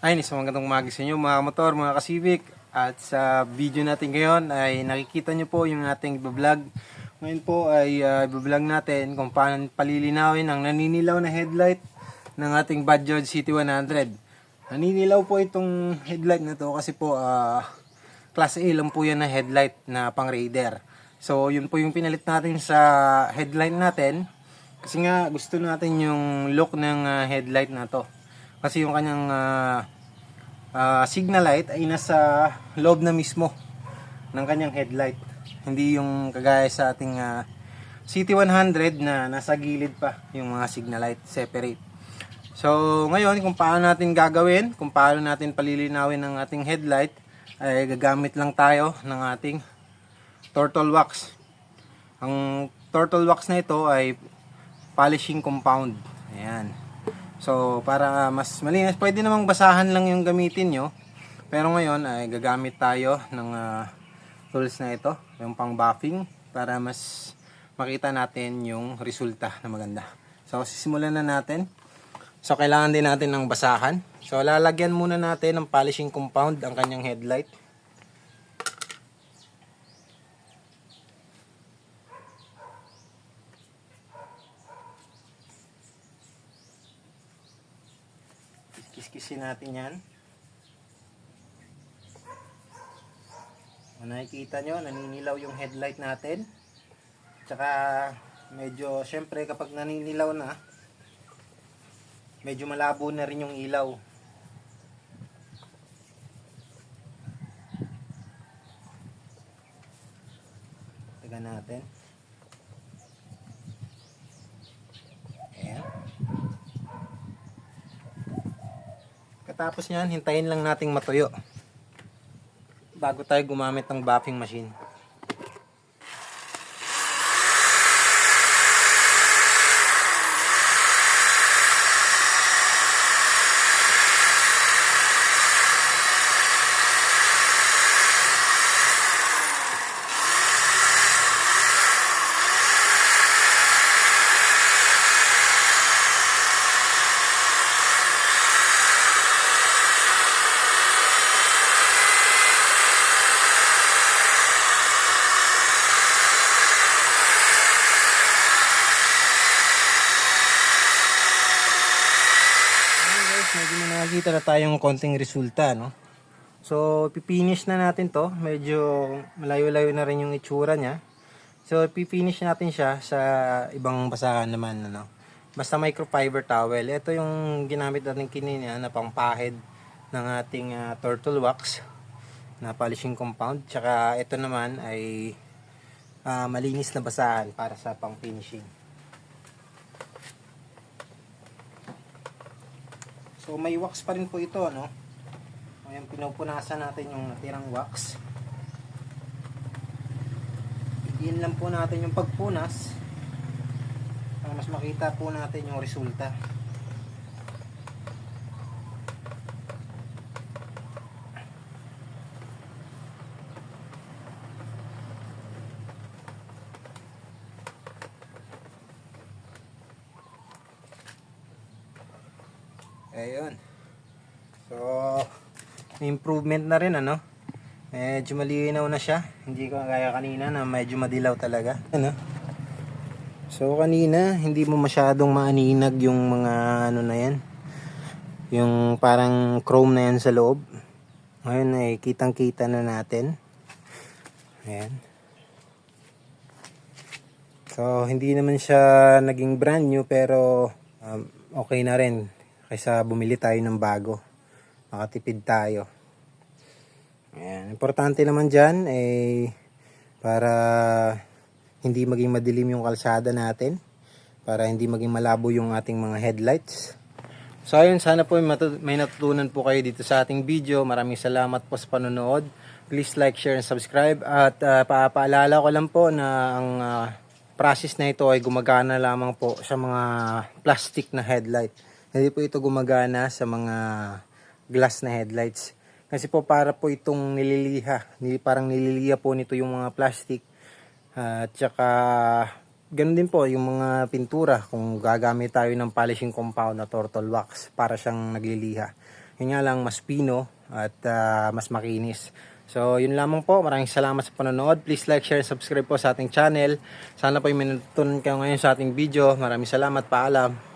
Ay, isang magandang umaga sa inyo mga motor, mga kasivik. At sa video natin ngayon ay nakikita nyo po yung ating vlog. Ngayon po ay uh, vlog natin kung paano palilinawin ang naninilaw na headlight ng ating Bajaj City 100. Naninilaw po itong headlight na to kasi po ah, class A lang po yan na headlight na pang raider. So yun po yung pinalit natin sa headlight natin. Kasi nga gusto natin yung look ng ah, headlight na to. Kasi yung kanyang ah, ah, signal light ay nasa loob na mismo ng kanyang headlight. Hindi yung kagaya sa ating ah, City 100 na nasa gilid pa yung mga signal light separate. So ngayon kung paano natin gagawin, kung paano natin palilinawin ang ating headlight, ay gagamit lang tayo ng ating turtle wax. Ang turtle wax na ito ay polishing compound. Ayan. So, para mas malinis, pwede namang basahan lang yung gamitin nyo. Pero ngayon ay gagamit tayo ng ah, tools na ito, yung pang buffing, para mas makita natin yung resulta na maganda. So, sisimulan na natin. So, kailangan din natin ng basahan. So, lalagyan muna natin ng polishing compound ang kanyang headlight. Kiskisin natin yan. Kung nakikita nyo, naninilaw yung headlight natin. Tsaka, medyo, syempre, kapag naninilaw na, medyo malabo na rin yung ilaw. Taga natin. Katapos niyan, hintayin lang nating matuyo. Bago tayo gumamit ng buffing machine. Ayun guys, medyo may nakakita na tayong konting resulta, no? So, pipinish na natin to. Medyo malayo-layo na rin yung itsura niya. So, pipinish natin siya sa ibang basahan naman, ano? Basta microfiber towel. Ito yung ginamit natin kinina na pangpahid ng ating ah, turtle wax na polishing compound. Tsaka ito naman ay ah, malinis na basahan para sa pang So may wax pa rin po ito, no? Ayan, pinupunasan natin yung natirang wax. Idiin lang po natin yung pagpunas para mas makita po natin yung resulta. Ayun. So, improvement na rin ano. Medyo malinaw na siya. Hindi ko kaya kanina na medyo madilaw talaga. Ano? So, kanina hindi mo masyadong maaninag yung mga ano na yan. Yung parang chrome na yan sa loob. Ngayon ay kitang kita na natin. Ayan. So, hindi naman siya naging brand new pero um, okay na rin kaysa bumili tayo ng bago. Makatipid tayo. Ayan. Importante naman dyan eh para hindi maging madilim yung kalsada natin. Para hindi maging malabo yung ating mga headlights. So ayun, sana po may natutunan po kayo dito sa ating video. Maraming salamat po sa panonood. Please like, share, and subscribe. At uh, papaalala ko lang po na ang ah, process na ito ay gumagana lamang po sa mga plastic na headlight. Hindi po ito gumagana sa mga glass na headlights. Kasi po para po itong nililiha. Nili- Parang nililiha po nito yung mga plastic. At saka ganun din po yung mga pintura kung gagamit tayo ng polishing compound na turtle wax para siyang nagliliha. Yun nga lang, mas pino at ah, mas makinis. So, yun lamang po. Maraming salamat sa panonood. Please like, share, subscribe po sa ating channel. Sana po yung may natutunan kayo ngayon sa ating video. Maraming salamat. Paalam.